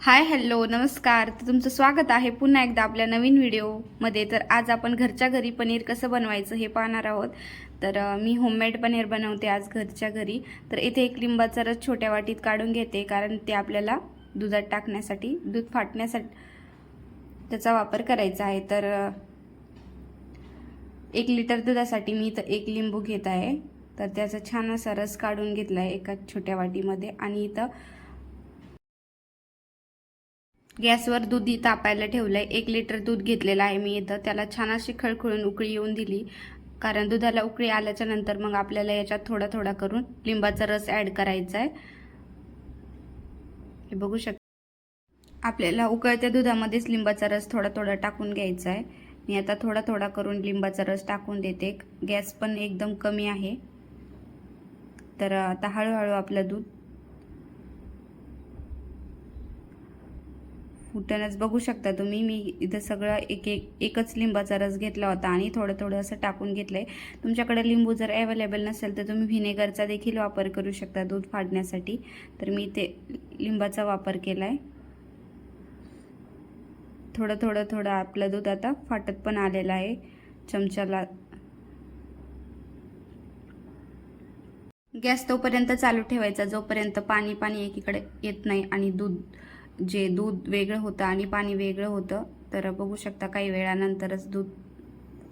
Hi hello नमस्कार. तर तुमचं स्वागत आहे पुन्हा एकदा आपल्या नवीन व्हिडिओमध्ये. तर आज आपण घरच्या घरी पनीर कसं बनवायचं हे पाहणार आहोत. तर मी होममेड पनीर बनवते आज घरच्या घरी. तर इथे एक लिंबाचा रस छोट्या वाटीत काढून घेते कारण ते आपल्याला दुधात टाकण्यासाठी दूध फाटण्यासाठी त्याचा वापर करायचा आहे. तर एक लिटर दुधासाठी मी इथं एक लिंबू घेत आहे. तर त्याचा छान असा रस काढून घेतला आहे एका छोट्या वाटीमध्ये. आणि इथं गॅसवर दूध तापायला ठेवलं आहे एक लिटर दूध घेतलेलं आहे मी इथं. त्याला छान अशी खळखळून उकळी येऊन दिली. कारण दुधाला उकळी आल्याच्यानंतर मग आपल्याला याच्यात थोडा थोडा करून लिंबाचा रस ॲड करायचा आहे. हे बघू शक आपल्याला उकळत्या दुधामध्येच लिंबाचा रस थोडा थोडा टाकून घ्यायचा आहे. मी आता थोडा थोडा करून लिंबाचा रस टाकून देते. गॅस पण एकदम कमी आहे. तर आता हळूहळू आपलं दूध फुटणच बघू शकता तुम्ही. मी इथं सगळं एक एक एकच लिंबाचा रस घेतला होता आणि थोडं थोडं असं टाकून घेतलं आहे तुमच्याकडे लिंबू जर अवेलेबल नसेल तर तुम्ही व्हिनेगरचा देखील वापर करू शकता दूध फाडण्यासाठी. तर मी ते लिंबाचा वापर केला आहे थोडं थोडं थोडं आपलं दूध आता फाटत पण आलेलं आहे. चमच्याला गॅस तोपर्यंत चालू ठेवायचा. जोपर्यंत पाणी पाणी एकीकडे येत नाही आणि दूध जे दूध वेगळं होतं आणि पाणी वेगळं होतं तर बघू शकता काही वेळानंतरच दूध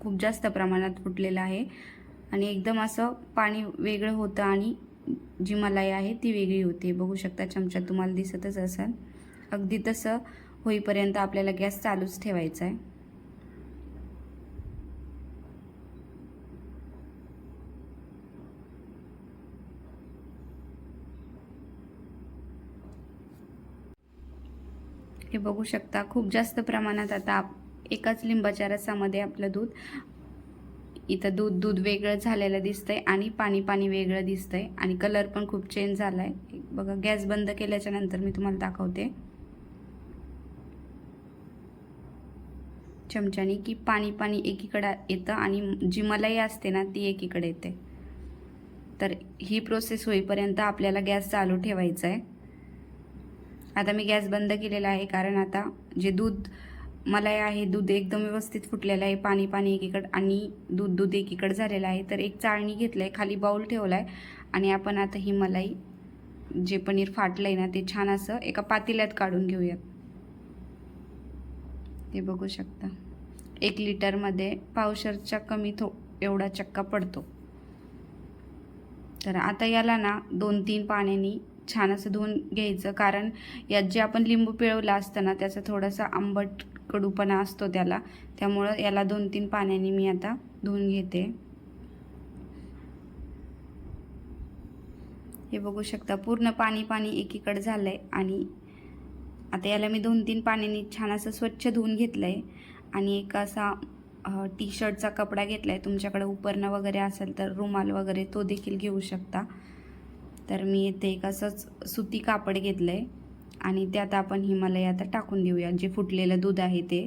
खूप जास्त प्रमाणात फुटलेलं आहे. आणि एकदम असं पाणी वेगळं होतं आणि जी मलाई आहे ती वेगळी होते. बघू शकता चमचा तुम्हाला दिसतच असेल. अगदी तसं होईपर्यंत आपल्याला गॅस चालूच ठेवायचा आहे. हे बघू शकता. खूप जास्त प्रमाणात आता आप- एकाच लिंबाच्या रसामध्ये आपलं दूध इथं दूध दूध वेगळं झालेलं दिसतंय आणि पाणी पाणी वेगळं दिसतंय. आणि कलर पण खूप चेंज झालाय. बघा गॅस बंद केल्याच्यानंतर मी तुम्हाला दाखवते. चमच्यानी की पाणी पाणी एकीकडे येतं आणि जी मलाई असते ना ती एकीकडे येते. तर ही प्रोसेस होईपर्यंत आपल्याला गॅस चालू ठेवायचा आहे आता मी गॅस बंद केलेला आहे कारण आता जे दूध मलाई आहे दूध एकदम व्यवस्थित फुटलेलं आहे पाणी पाणी एकीकडं आणि दूध दूध एकीकडं झालेलं आहे. तर एक चाळणी घेतलं आहे खाली बाऊल ठेवला आहे आणि आपण आता ही मलाई जे पनीर फाटलं आहे ना ते छान असं एका पातेल्यात काढून घेऊयात. ते बघू शकता. एक लिटरमध्ये पावशरच्या कमी थो एवढा चक्का पडतो. तर आता याला ना दोन तीन पाण्याने छान असं धुवून घ्यायचं. कारण यात जे आपण लिंबू पिळवलं असतं ना त्याचा थोडासा आंबट कडूपणा असतो त्याला. त्यामुळं याला दोन तीन पाण्याने मी आता धुवून घेते. हे बघू शकता पूर्ण पाणी पाणी एकीकडे झालंय आणि आता याला मी दोन तीन पाण्याने छान असं स्वच्छ धुवून घेतलं आहे आणि एक असा टी शर्टचा कपडा घेतला आहे तुमच्याकडे उपरणं वगैरे असेल तर रुमाल वगैरे तो देखील घेऊ शकता. तर मी इथे एक असंच सुती कापड घेतलं आहे आणि त्यात आपण हिमालय आता टाकून देऊया. जे फुटलेलं दूध आहे ते.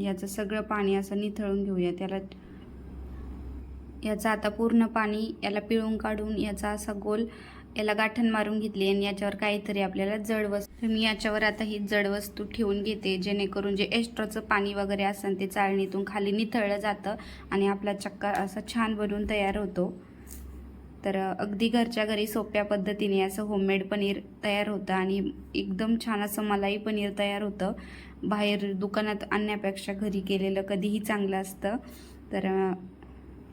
याचं सगळं पाणी असं निथळून घेऊया. त्याला याचं आता पूर्ण पाणी याला पिळून काढून याचा असा गोल याला गाठण मारून घेतली आणि याच्यावर काहीतरी आपल्याला जड वस्तू मी याच्यावर आता ही जड वस्तू ठेवून घेते जेणेकरून जे एक्स्ट्राचं पाणी वगैरे असेल ते चाळणीतून खाली निथळलं जातं आणि आपला चक्का असा छान बनवून तयार होतो. तर अगदी घरच्या घरी सोप्या पद्धतीने असं होममेड पनीर तयार होतं आणि एकदम छान असं मलाई पनीर तयार होतं. बाहेर दुकानात आणण्यापेक्षा घरी केलेलं कधीही चांगलं असतं. तर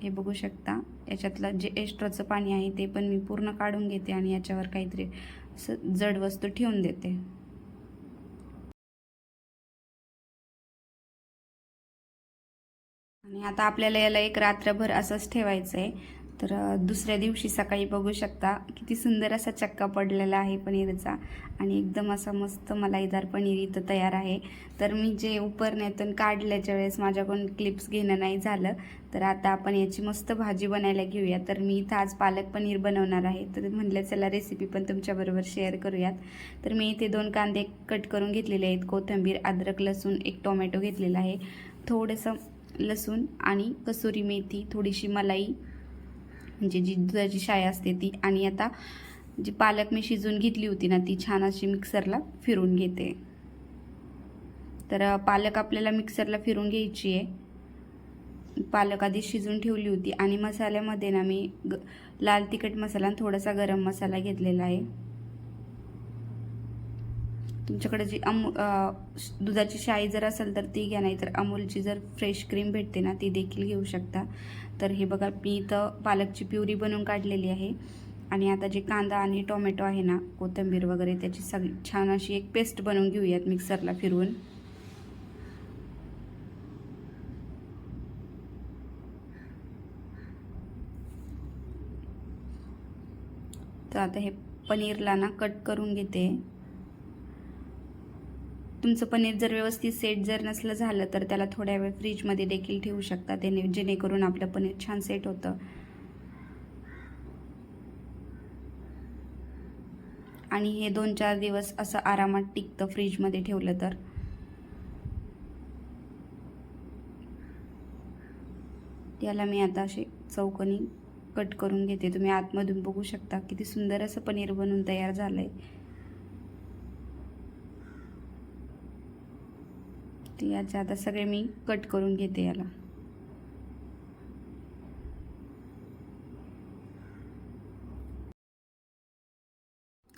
हे बघू शकता. याच्यातलं जे एक्स्ट्राचं पाणी आहे ते पण मी पूर्ण काढून घेते आणि याच्यावर काहीतरी असं जड वस्तू ठेवून देते. आणि आता आपल्याला याला एक रात्रभर असंच ठेवायचं आहे तर दुसऱ्या दिवशी सकाळी बघू शकता. किती सुंदर असा चक्का पडलेला आहे पनीरचा. आणि एकदम असा मस्त मलाईदार पनीर इथं तयार आहे. तर मी जे उपरण्यातून काढल्याच्या वेळेस माझ्याकडून क्लिप्स घेणं नाही झालं. तर आता आपण याची मस्त भाजी बनायला घेऊया. तर मी इथं आज पालक पनीर बनवणार आहे. तर म्हटलं चला रेसिपी पण तुमच्याबरोबर शेअर करूयात. तर मी इथे दोन कांदे कट करून घेतलेले आहेत. कोथिंबीर अद्रक लसूण एक टोमॅटो घेतलेला आहे. थोडंसं लसूण आणि कसुरी मेथी थोडीशी मलाई म्हणजे जी दुधाची शाई असते ती. आणि आता जी पालक मी शिजून घेतली होती ना ती छान अशी मिक्सरला फिरून घेते. तर पालक आपल्याला मिक्सरला फिरून घ्यायची आहे. पालक आधी शिजून ठेवली होती आणि मसाल्यामध्ये ना मी ग लाल तिखट मसाला आणि थोडासा गरम मसाला घेतलेला आहे. तुमच्याकडे जी अमू दुधाची शाई जर असेल तर ती घ्या नाही तर अमूलची जर फ्रेश क्रीम भेटते ना ती देखील घेऊ शकता. तर हे बघा मी इथं पालकची प्युरी बनवून काढलेली आहे. आणि आता जे कांदा आणि टोमॅटो आहे ना कोथिंबीर वगैरे त्याची सगळी छान अशी एक पेस्ट बनवून घेऊयात मिक्सरला फिरवून. तर आता हे पनीरला ना कट करून घेते. तुमचं पनीर जर व्यवस्थित सेट जर नसलं झालं तर त्याला थोड्या वेळ फ्रीजमध्ये देखील ठेवू शकता त्याने जेणेकरून आपलं पनीर छान सेट होतं. आणि हे दोन चार दिवस असं आरामात टिकतं फ्रीजमध्ये ठेवलं तर. याला मी आता असे चौकोनी कट करून घेते. तुम्ही आतमधून बघू शकता किती सुंदर असं पनीर बनवून तयार झालं आहे ते याचे आता सगळे मी कट करून घेते याला.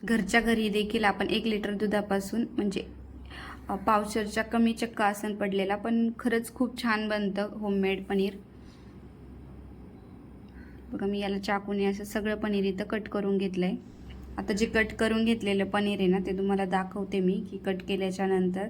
घरच्या घरी देखील आपण एक लिटर दुधापासून म्हणजे अ, पावशरच्या कमी चक्का आसन पडलेला पण खरंच खूप छान बनतं होममेड पनीर. बघा मी याला चाकूने असं सगळं पनीर इथं कट करून घेतलं आहे आता जे कट करून घेतलेलं पनीर आहे ना ते तुम्हाला दाखवते मी की कट केल्याच्यानंतर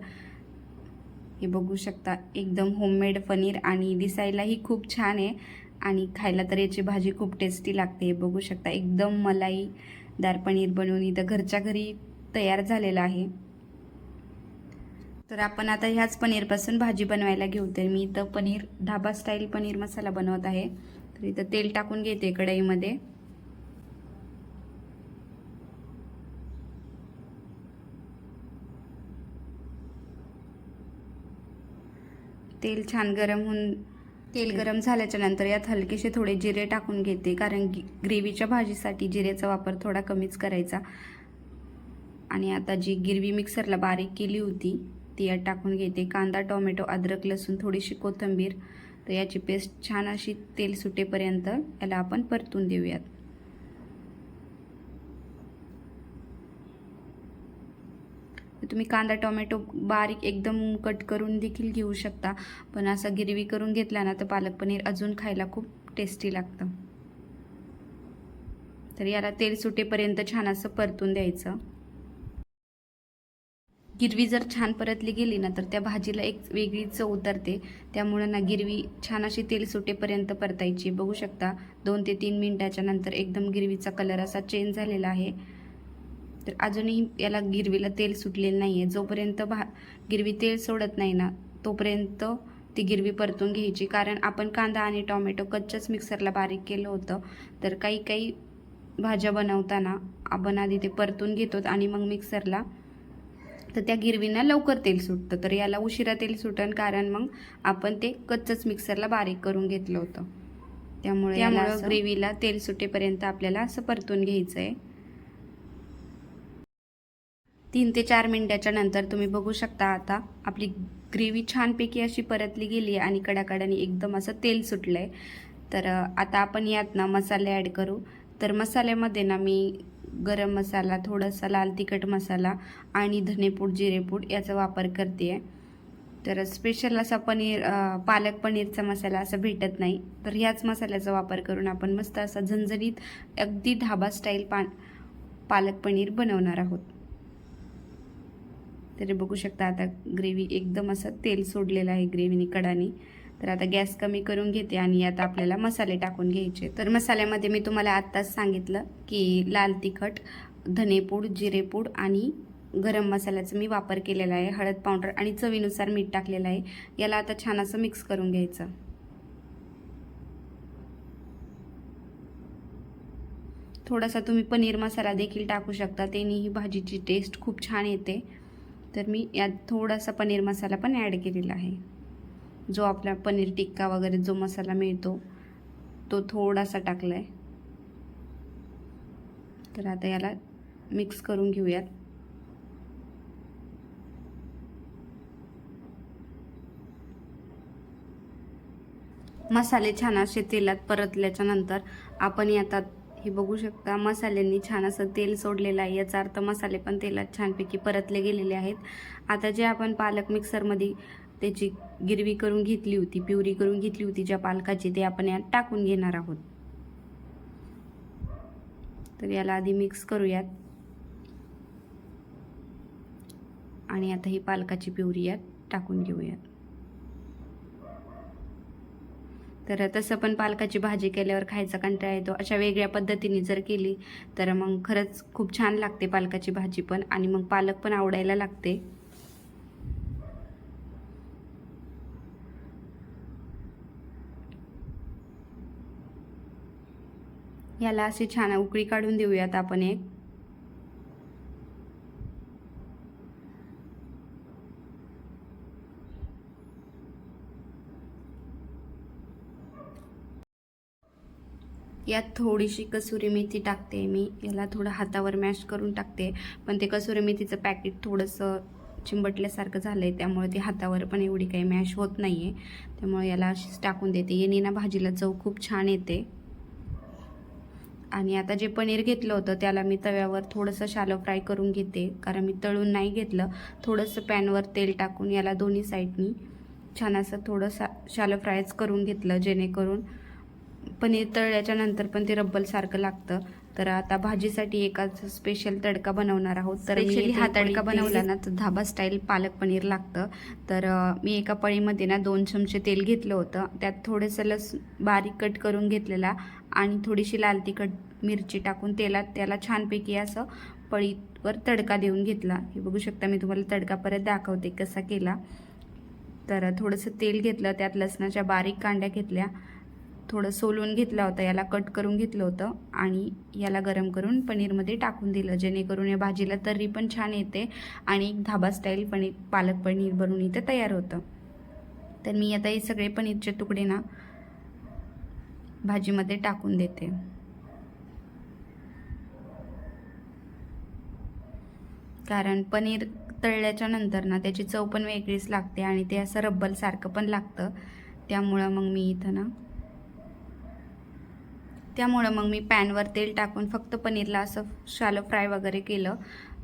हे बघू शकता. एकदम होममेड पनीर आणि दिसायलाही खूप छान आहे. आणि खायला तर याची भाजी खूप टेस्टी लागते. हे बघू शकता. एकदम मलाईदार पनीर बनवून इथं घरच्या घरी तयार झालेलं आहे. तर आपण आता ह्याच पनीरपासून भाजी बनवायला घेऊ. तर मी इथं पनीर ढाबा स्टाईल पनीर मसाला बनवत आहे. तर इथं तेल टाकून घेते कढईमध्ये. तेल छान गरम होऊन तेल गरम झाल्याच्यानंतर यात हलकेसे थोडे जिरे टाकून घेते. कारण गी ग्रेव्हीच्या भाजीसाठी जिरेचा वापर थोडा कमीच करायचा. आणि आता जी गिरवी मिक्सरला बारीक केली होती ती यात टाकून घेते. कांदा टोमॅटो अद्रक लसूण थोडीशी कोथिंबीर. तर याची पेस्ट छान अशी तेल सुटेपर्यंत याला आपण परतून देऊयात. तुम्ही कांदा टोमॅटो बारीक एकदम कट करून देखील घेऊ शकता. पण असं गिरवी करून घेतला ना तर पालक पनीर अजून खायला खूप टेस्टी लागतं. तर याला तेल सुटेपर्यंत छान असं परतून द्यायचं. गिरवी जर छान परतली गेली ना तर त्या भाजीला एक वेगळी चव उतरते. त्यामुळं ना गिरवी छान अशी तेल सुटेपर्यंत परतायची. बघू शकता दोन ते तीन मिनिटाच्या नंतर एकदम गिरवीचा कलर असा चेंज झालेला आहे. तर अजूनही याला गिरवीला तेल सुटलेलं नाही आहे जोपर्यंत भा गिरवी तेल सोडत नाही ना तोपर्यंत ती गिरवी परतून घ्यायची. कारण आपण कांदा आणि टोमॅटो कच्चंच मिक्सरला बारीक केलं होतं. तर काही काही भाज्या बनवताना आपण आधी ते परतून घेतो आणि मग मिक्सरला तर त्या गिरवींना लवकर तेल सुटतं. तर याला उशिरा तेल सुटन कारण मग आपण ते कच्चंच मिक्सरला बारीक करून घेतलं होतं. त्यामुळे त्यामुळं ग्रेव्हीला तेल सुटेपर्यंत आपल्याला असं परतून घ्यायचं आहे तीन ते चार मिनिटाच्या नंतर तुम्ही बघू शकता आता आपली ग्रेव्ही छानपैकी अशी परतली गेली आहे आणि कडाकडाने एकदम असं तेल सुटलं आहे तर आता आपण यात ना मसाले ॲड करू. तर मसाल्यामध्ये ना मी गरम मसाला थोडासा लाल तिखट मसाला आणि धनेपूड जिरेपूड याचा वापर करते आहे तर स्पेशल असा पनीर पालक पनीरचा मसाला असा भेटत नाही. तर ह्याच मसाल्याचा वापर करून आपण मस्त असा झणझणीत अगदी ढाबा स्टाईल पा पालक पनीर बनवणार आहोत. तरी बघू शकता आता ग्रेव्ही एकदम असं तेल सोडलेलं आहे ग्रेव्हीनी कडानी. तर आता गॅस कमी करून घेते आणि आता आपल्याला मसाले टाकून घ्यायचे. तर मसाल्यामध्ये मी तुम्हाला आत्ताच सांगितलं की लाल तिखट धनेपूड जिरेपूड आणि गरम मसाल्याचा मी वापर केलेला आहे. हळद पावडर आणि चवीनुसार मीठ टाकलेलं आहे. याला आता छान असं मिक्स करून घ्यायचं. थोडासा तुम्ही पनीर मसाला देखील टाकू शकता. त्याने ही भाजीची टेस्ट खूप छान येते. तर मी यात थोडासा पनीर मसाला पण ॲड केलेला आहे. जो आपला पनीर टिक्का वगैरे जो मसाला मिळतो तो थोडासा टाकला आहे तर आता याला मिक्स करून घेऊयात. मसाले छान असे तेलात परतल्याच्या नंतर आपण यात हे बघू शकता मसाल्यांनी छान असं तेल सोडलेलं आहे. याचा अर्थ मसाले पण तेलात छानपैकी परतले गेलेले आहेत. आता जे आपण पालक मिक्सरमध्ये त्याची गिरवी करून घेतली होती प्युरी करून घेतली होती ज्या पालकाची ते आपण यात टाकून घेणार आहोत. तर याला आधी मिक्स करूयात. आणि आता ही पालकाची प्युरी यात टाकून घेऊयात. तर तसं पण पालकाची भाजी केल्यावर खायचा कंटाळा येतो. अशा वेगळ्या पद्धतीने जर केली तर मग खरंच खूप छान लागते पालकाची भाजी पण आणि मग पालक पण आवडायला लागते. याला अशी छान उकळी काढून देऊयात आपण एक. यात थोडीशी कसुरी मेथी टाकते मी. याला थोडं हातावर मॅश करून टाकते. पण ते कसुरी मेथीचं पॅकेट थोडंसं चिंबटल्यासारखं झालं आहे त्यामुळे ते हातावर पण एवढी काही मॅश होत नाही आहे त्यामुळे याला अशीच टाकून देते. येणे ना भाजीला चव खूप छान येते. आणि आता जे पनीर घेतलं होतं त्याला मी तव्यावर थोडंसं शालो फ्राय करून घेते. कारण मी तळून नाही घेतलं. थोडंसं पॅनवर तेल टाकून याला दोन्ही साईडनी छान असं थोडंसं शालो फ्रायच करून घेतलं जेणेकरून पनीर तळल्याच्या नंतर पण ते रब्बलसारखं लागतं. तर आता भाजीसाठी एकाच स्पेशल तडका बनवणार आहोत. तर Specially हा तडका बनवला ना तर धाबा स्टाईल पालक पनीर लागतं. तर मी एका पळीमध्ये ना दोन चमचे तेल घेतलं होतं. त्यात थोडंसं लस बारीक कट करून घेतलेला आणि थोडीशी लाल तिखट मिरची टाकून तेलात त्याला छानपैकी असं पळीवर तडका देऊन घेतला. हे बघू शकता मी तुम्हाला तडका परत दाखवते कसा केला. तर थोडंसं तेल घेतलं त्यात लसणाच्या बारीक कांड्या घेतल्या. थोडं सोलून घेतला होता याला कट करून घेतलं होतं आणि याला गरम करून पनीरमध्ये टाकून दिलं जेणेकरून या भाजीला तर्री पण छान येते आणि एक धाबा स्टाईल पनीर पालक पनीर बनवून इथं तयार होतं. तर मी आता हे सगळे पनीरचे तुकडे ना भाजीमध्ये टाकून देते. कारण पनीर तळल्याच्या नंतर ना त्याची चव पण वेगळीच लागते आणि ते असं रब्बलसारखं पण लागतं. त्यामुळं मग मी इथं ना त्यामुळं मग मी पॅनवर तेल टाकून फक्त पनीरला असं शालो फ्राय वगैरे केलं.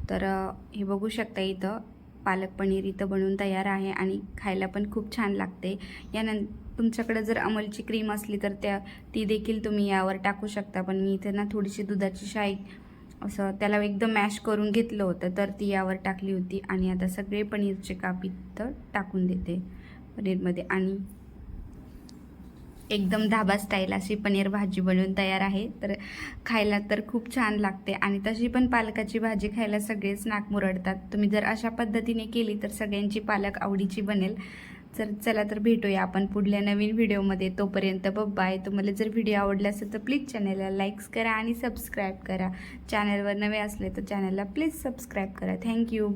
तर हे बघू शकता इथं पालक पनीर इथं बनवून तयार आहे आणि खायला पण खूप छान लागते. यानं तुमच्याकडे जर अमलची क्रीम असली तर त्या ती देखील तुम्ही यावर टाकू शकता. पण मी इथे ना थोडीशी दुधाची शाई असं त्याला एकदम मॅश करून घेतलं होतं तर ती यावर टाकली होती. आणि आता सगळे पनीरचे काप इथं टाकून देते पनीरमध्ये. आणि एकदम धाबा स्टाईल अशी पनीर भाजी बनवून तयार आहे. तर खायला तर खूप छान लागते. आणि तशी पण पालकाची भाजी खायला सगळेच नाक मुरडतात. तुम्ही जर अशा पद्धतीने केली तर सगळ्यांची पालक आवडीची बनेल. तर चला तर भेटूया आपण पुढल्या नवीन व्हिडिओमध्ये तोपर्यंत बाय तुम्हाला जर व्हिडिओ आवडला असेल तर प्लीज चॅनलला लाईक्स करा आणि सबस्क्राईब करा. चॅनलवर नवे असले तर चॅनलला प्लीज सबस्क्राईब करा. थँक्यू